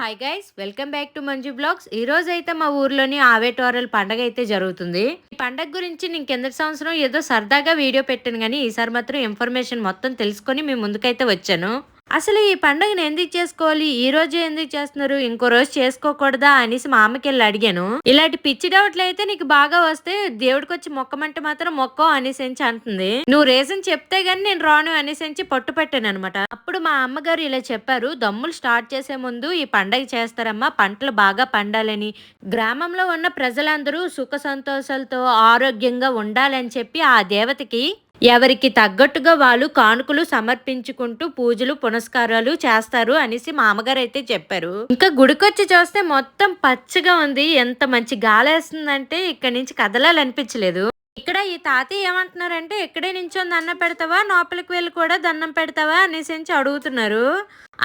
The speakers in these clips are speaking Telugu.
Hi guys welcome back to Manju blogs ఈ రోజు అయితే మా ఊర్లోని ఆవేటోరల్ పండగ అయితే జరుగుతుంది. ఈ పండగ గురించి నేను కిందటి సంవత్సరం? ఏదో సరదాగా వీడియో పెట్టాను కానీ ఈసారి మాత్రం ఇన్ఫర్మేషన్ మొత్తం తెలుసుకొని మీ ముందుకైతే వచ్చాను. అసలు ఈ పండుగను ఎందుకు చేసుకోవాలి? ఈ రోజు ఎందుకు చేస్తున్నారు? ఇంకో రోజు చేసుకోకూడదా అనేసి మా అమ్మకి వెళ్ళి అడిగాను. ఇలాంటి పిచ్చి డౌట్లు అయితే నీకు బాగా వస్తే దేవుడికి వచ్చి మొక్కమంటే మాత్రం మొక్కో అనేసి అంటుంది. నువ్వు రీజన్ చెప్తే గానీ నేను రాను అనేసి పట్టు పెట్టాను అనమాట అప్పుడు మా అమ్మగారు ఇలా చెప్పారు. దమ్ములు స్టార్ట్ చేసే ముందు ఈ పండగ చేస్తారమ్మా పంటలు బాగా పండాలని. గ్రామంలో ఉన్న ప్రజలందరూ సుఖ సంతోషాలతో ఆరోగ్యంగా ఉండాలని చెప్పి ఆ దేవతకి ఎవరికి తగ్గట్టుగా వాళ్ళు కానుకలు సమర్పించుకుంటూ పూజలు పునస్కారాలు చేస్తారు అనేసి మా అమ్మగారు అయితే చెప్పారు. ఇంకా గుడికొచ్చి చూస్తే మొత్తం పచ్చగా ఉంది. ఎంత మంచి గాలేస్తుందంటే ఇక్కడ నుంచి కదలాలనిపించలేదు. ఇక్కడ ఈ తాతయ్య ఏమంటున్నారంటే ఇక్కడే నించొని దండం పెడతావా? లోపలికి వెళ్ళి కూడా దండం పెడతావా? అనేసి అడుగుతున్నారు.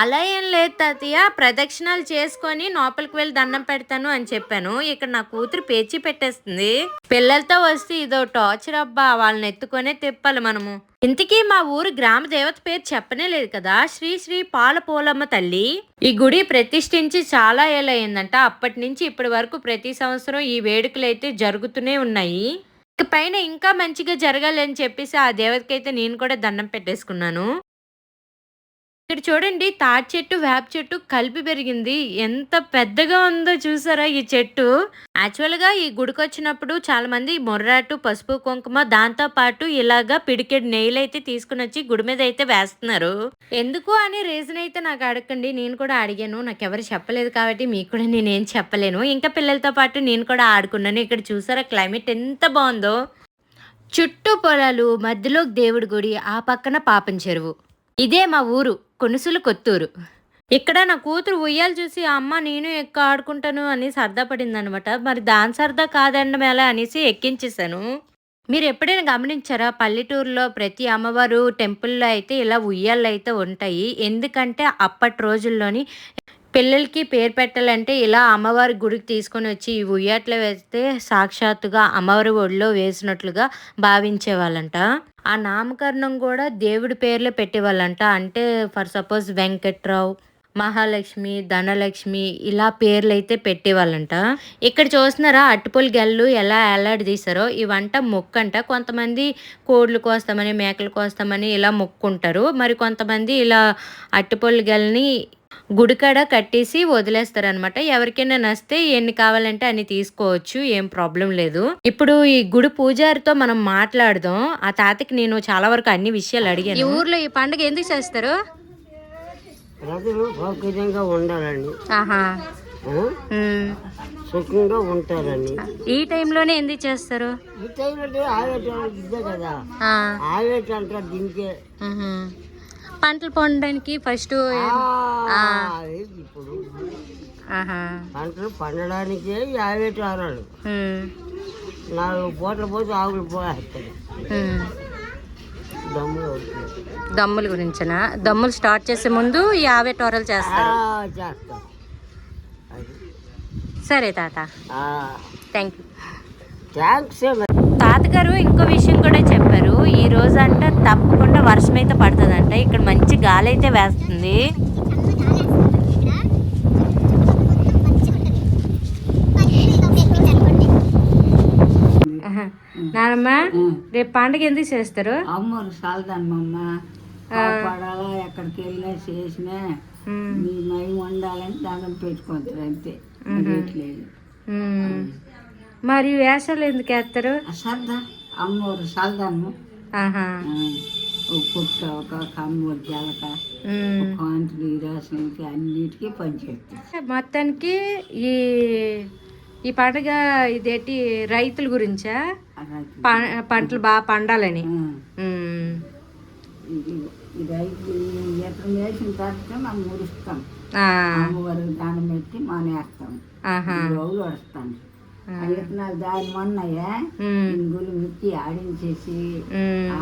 అలా ఏం లేదు తాతయ్య. ప్రదక్షిణాలు చేసుకొని లోపలికి వెళ్ళి దండం పెడతాను అని చెప్పాను. ఇక్కడ నా కూతురు పేచి పెట్టేస్తుంది. పిల్లలతో వస్తే ఇదో టార్చర్ అబ్బా వాళ్ళని ఎత్తుకొనే తిప్పాలి మనము. ఇంతకీ మా ఊరు గ్రామ దేవత పేరు చెప్పనే లేదు కదా? శ్రీ శ్రీ పాల పోలమ్మ తల్లి. ఈ గుడి ప్రతిష్ఠించి చాలా ఏళ్ళయిందంట. అప్పటి నుంచి ఇప్పటి వరకు ప్రతి సంవత్సరం ఈ వేడుకలు అయితే జరుగుతూనే ఉన్నాయి. ఇక పైన ఇంకా మంచిగా జరగాలి అని చెప్పేసి ఆ దేవతకైతే నేను కూడా దండం పెట్టేసుకున్నాను. ఇక్కడ చూడండి తాటి చెట్టు వేప చెట్టు కలిపి పెరిగింది. ఎంత పెద్దగా ఉందో చూసారా ఈ చెట్టు? యాక్చువల్గా ఈ గుడికి వచ్చినప్పుడు చాలా మంది మొర్రాటు పసుపు కుంకుమ దాంతో పాటు ఇలాగా పిడికెడు నెయ్యిలు అయితే తీసుకుని వచ్చి గుడి మీద అయితే వేస్తున్నారు. ఎందుకు అనే రీజన్ అయితే నాకు అడగండి నేను కూడా అడిగాను. నాకు ఎవరు చెప్పలేదు కాబట్టి మీకు కూడా నేనేం చెప్పలేను. ఇంకా పిల్లలతో పాటు నేను కూడా ఆడుకున్నాను. ఇక్కడ చూసారా క్లైమేట్ ఎంత బాగుందో. చుట్టూ పొలాలు మధ్యలో దేవుడి గుడి ఆ పక్కన పాపం చెరువు. ఇదే మా ఊరు కొనుసులు కొత్తూరు. ఇక్కడ నా కూతురు ఉయ్యాలు చూసి అమ్మ నేను ఎక్క ఆడుకుంటాను అని సరదా పడింది అనమాట మరి దాని సరదా కాదండం ఎలా అనేసి ఎక్కించేశాను. మీరు ఎప్పుడైనా గమనించారా? పల్లెటూరులో ప్రతి అమ్మవారు టెంపుల్లో అయితే ఇలా ఉయ్యాలు అయితే ఉంటాయి. ఎందుకంటే అప్పటి రోజుల్లోని పిల్లలకి పేరు పెట్టాలంటే ఇలా అమ్మవారి గుడికి తీసుకొని వచ్చి ఈ ఉయ్యాట్లో వేస్తే సాక్షాత్తుగా అమ్మవారి ఒడిలో వేసినట్లుగా భావించేవాళ్ళంట. ఆ నామకరణం కూడా దేవుడి పేర్లే పెట్టేవాళ్ళంట. అంటే ఫర్ సపోజ్ వెంకట్రావు మహాలక్ష్మి ధనలక్ష్మి ఇలా పేర్లు అయితే పెట్టేవాళ్ళంట. ఇక్కడ చూస్తున్నారా అట్టుపొలి గెల్లు ఎలా తీసారో ఇవంట మొక్కంట. కొంతమంది కోడ్లు కోస్తామని మేకలు కోస్తామని ఇలా మొక్కుంటారు. మరి కొంతమంది ఇలా అట్టుపొలి గెల్ని గుడికాడ కట్టేసి వదిలేస్తారనమాట ఎవరికైనా నస్తే ఎన్ని కావాలంటే అన్ని తీసుకోవచ్చు ఏం ప్రాబ్లం లేదు. ఇప్పుడు ఈ గుడి పూజారితో మనం మాట్లాడదాం. ఆ తాతకి నేను చాలా వరకు అన్ని విషయాలు అడిగాను. ఈ ఊర్లో ఈ పండుగ ఎందుకు చేస్తారు? ప్రజలు సౌకర్యంగా ఉండాలండి? సుఖంగా ఉంటారండి. ఈ టైంలోనే ఎందుకు చేస్తారు? ఈ టైంలో ఆవేట కదా. ఆ, ఆవేట అంటారు దీనికే. పంటలు పండడానికి ఫస్ట్ ఇప్పుడు. పంటలు పండడానికే ఆరాడు ఉమ్, నాలుగు పూటలు పోతే ఆవులు. దమ్ముల గురించనా? దమ్ములు స్టార్ట్ చేసే ముందు ఆవే టోరల్ చేస్తారు. సరే తాత. థ్యాంక్ యూ థ్యాంక్స్ తాతగారు ఇంకో విషయం కూడా చెప్పారు. ఈ రోజు అంట తప్పకుండా వర్షం అయితే పడుతుందంట. ఇక్కడ మంచి గాలి అయితే వేస్తుంది. నానమ్మ రేపు పండుగ ఎందుకు చేస్తారు? అమ్మరు సాలదమ్మమ్మ కాపాడాలా ఎక్కడికి వెళ్ళినా చేసినా. మీ నయం ఉండాలని దండం పెట్టుకుంటారు అంతే. ఉమ్. మరి వేషాలు ఎందుకు వేస్తారు? అమ్మవారు సల్దాను ఆహా. ఒక పుట్ట ఒక కమ్మూరు జలక. కాంతులు రాసులకి అన్నిటికీ పనిచేస్తాయి మొత్తానికి ఈ ఈ పండుగ ఇదేంటి రైతుల గురించా? పంటలు బాగా పండాలని. ఉమ్. ఇది ఈ రైతు ఎత్తనం వేసిన తర్వాత మనం మురుస్తాం ఆ, అమ్మవారికి దానం పెట్టి మానేస్తాం. ఆహా. రోజులు వస్తాను విత్తనాలు దాని మొన్నయ్యా. ఇంగులు మిత్తి ఆడించేసి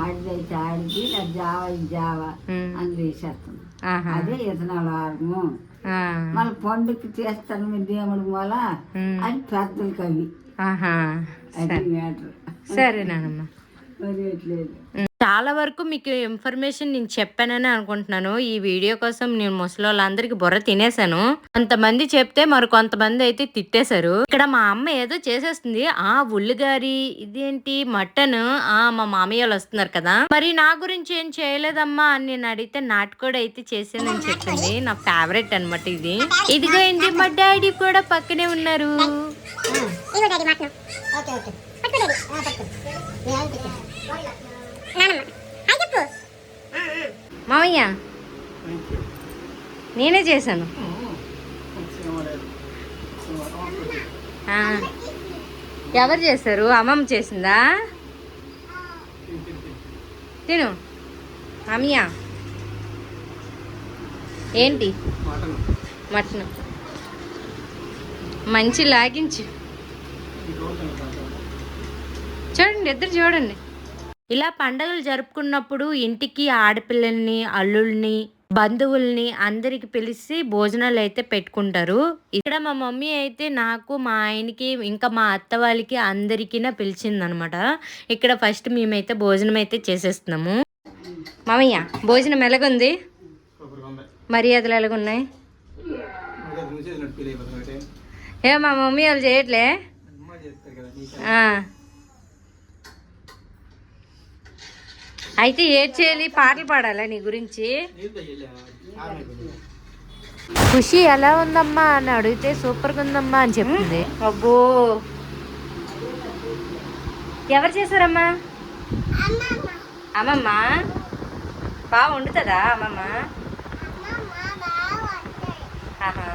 ఆడిదైతే ఆడికి జావ జావ అని వేసేస్తాం. అదే విత్తనాలు ఆడము మళ్ళీ పండుగకి చేస్తాను మీ దేవుడి మూల. అది పెద్దలకి అవి అది మ్యాటర్. సరే నానమ్మ. మరేట్లేదు చాలా వరకు మీకు ఇన్ఫర్మేషన్ నేను చెప్పానని అనుకుంటున్నాను. ఈ వీడియో కోసం నేను ముసలి వాళ్ళందరికీ బుర్ర తినేసాను కొంతమంది చెప్తే మరి కొంతమంది అయితే తిట్టేశారు. ఇక్కడ మా అమ్మ ఏదో చేసేస్తుంది. ఆ ఉల్లిగారి ఇదేంటి మటన్ ఆ మా మామయ్య వాళ్ళు వస్తున్నారు కదా. మరి నా గురించి ఏం చేయలేదమ్మా అని నేను అడిగితే నాటుకోడి అయితే చేసానని చెప్పింది. నా ఫేవరెట్ అన్నమాట ఇది. ఇదిగో ఏంటి మా డాడీ కూడా పక్కనే ఉన్నారు. ఇగో డాడీ మాటను ఓకే ఓకే. మావయ్య మామయ్య నేనే చేశాను. ఎవరు చేశారు? అమ్మమ్మ చేసిందా? తిను. అమ్మయ్య ఏంటి? మటన్. మంచి లాగించు. చూడండి ఇద్దరు చూడండి. ఇలా పండగలు జరుపుకున్నప్పుడు ఇంటికి ఆడపిల్లల్ని అల్లుల్ని బంధువుల్ని అందరికి పిలిచి భోజనాలు అయితే పెట్టుకుంటారు. ఇక్కడ మా మమ్మీ అయితే నాకు మా ఆయనకి ఇంకా మా అత్త వాళ్ళకి అందరికీ పిలిచిందనమాట. ఇక్కడ ఫస్ట్ మేమైతే భోజనం అయితే చేసేస్తున్నాము. మామయ్య భోజనం ఎలాగుంది? మర్యాదలు ఎలాగున్నాయి? ఏ మా మమ్మీ వాళ్ళు చేయట్లే? అయితే ఏడ్ చేయాలి పాటలు పాడాలా నీ గురించి? ఖుషి ఎలా ఉందమ్మా అని అడిగితే సూపర్గా ఉందమ్మా అని చెప్తుంది అబ్బో. ఎవరు చేశారమ్మా? అమ్మమ్మ. బాగా వండుతుందా అమ్మమ్మ? ఆహా.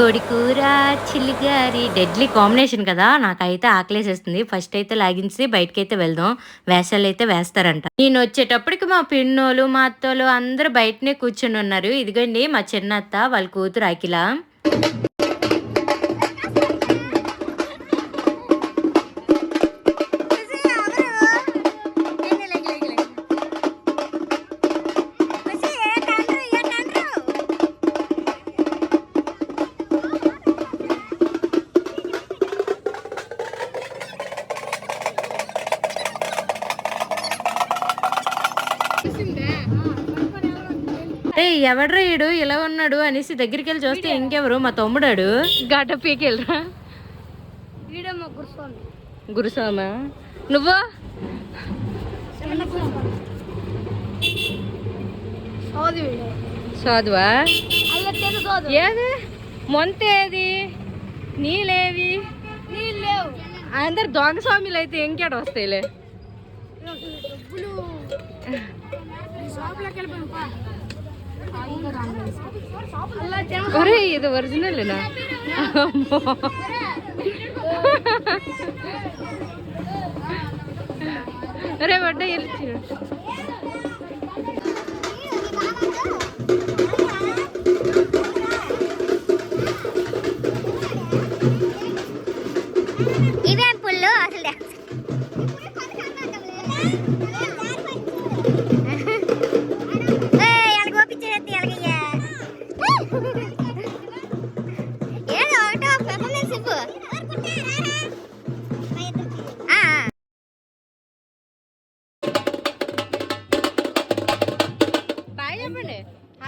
కోడి కూర చిల్లిగారి డెడ్లీ కాంబినేషన్ కదా నాకైతే ఆకలేసేస్తుంది. ఫస్ట్ అయితే లాగించి బయటకైతే వెళ్దాం. వేషాలు అయితే వేస్తారంట. నేను వచ్చేటప్పటికి మా పిన్నోలు మా అత్తోలు అందరూ బయటనే కూర్చొని ఉన్నారు. ఇదిగోండి మా చిన్నత్త వాళ్ళ కూతురు అఖిల. ఏ ఎవడ్రా ఈడు? ఇలా ఉన్నాడు అనేసి దగ్గరికి వెళ్ళి చూస్తే ఇంకెవరు? మా తమ్ముడాడు. గడ్డ పీకెళ్ళరా? గురుస్వామా. నువ్వు? చదువా ఏది? మొంత ఏది? నీళ్ళేవి? అందరు దొంగ స్వామిలు అయితే ఇంకేట వస్తాయిలే? ஒரே இது ஒரிஜினல் இல்ல ஒரே வட்ட எரிச்சு Thank you.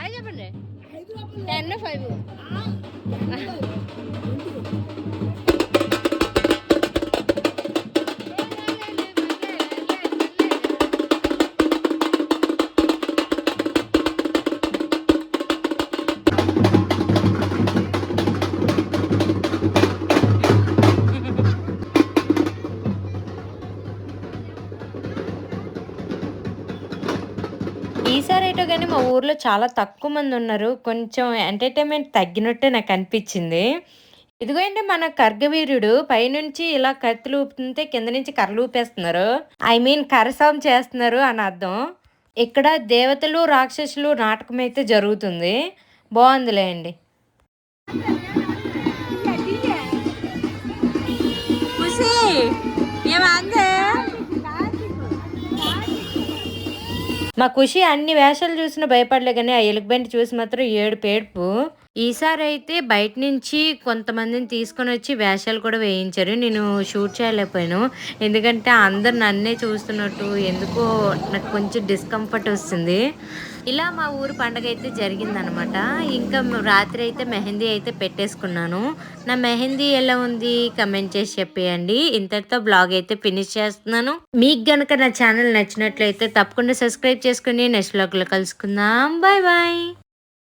హాయ్ చెప్పండి. Ten five. కానీ మా ఊర్లో చాలా తక్కువ మంది ఉన్నారు. కొంచెం ఎంటర్టైన్మెంట్ తగ్గినట్టే నాకు అనిపించింది. ఇదిగో అంటే మన కర్గవీరుడు పైనుంచి ఇలా కత్తులు ఊపుతుంటే కింద నుంచి కర్రలు ఊపేస్తున్నారు. ఐ మీన్ కరసం చేస్తున్నారు అని అర్థం. ఇక్కడ దేవతలు రాక్షసులు నాటకం అయితే జరుగుతుంది. బాగుందిలే అండి. మా ఖుషి అన్ని వేషాలు చూసిన భయపడలే కానీ ఆ ఎలుగుబంటి చూసి మాత్రం ఏడు పేడుపు ఈసారి అయితే బయట నుంచి కొంతమందిని తీసుకొని వచ్చి వేషాలు కూడా వేయించారు. నేను షూట్ చేయలేకపోయాను. ఎందుకంటే అందరు నన్నే చూస్తున్నట్టు ఎందుకో నాకు కొంచెం డిస్కంఫర్ట్ వస్తుంది. ఇలా మా ఊరు పండగ అయితే జరిగిందనమాట ఇంకా రాత్రి అయితే మెహందీ అయితే పెట్టేసుకున్నాను. నా మెహందీ ఎలా ఉంది కమెంట్ చేసి చెప్పేయండి. ఇంతటితో బ్లాగ్ అయితే ఫినిష్ చేస్తున్నాను. మీకు గనక నా ఛానల్ నచ్చినట్లయితే తప్పకుండా సబ్స్క్రైబ్ చేసుకుని నెక్స్ట్ బ్లాగ్లో కలుసుకుందాం. Bye bye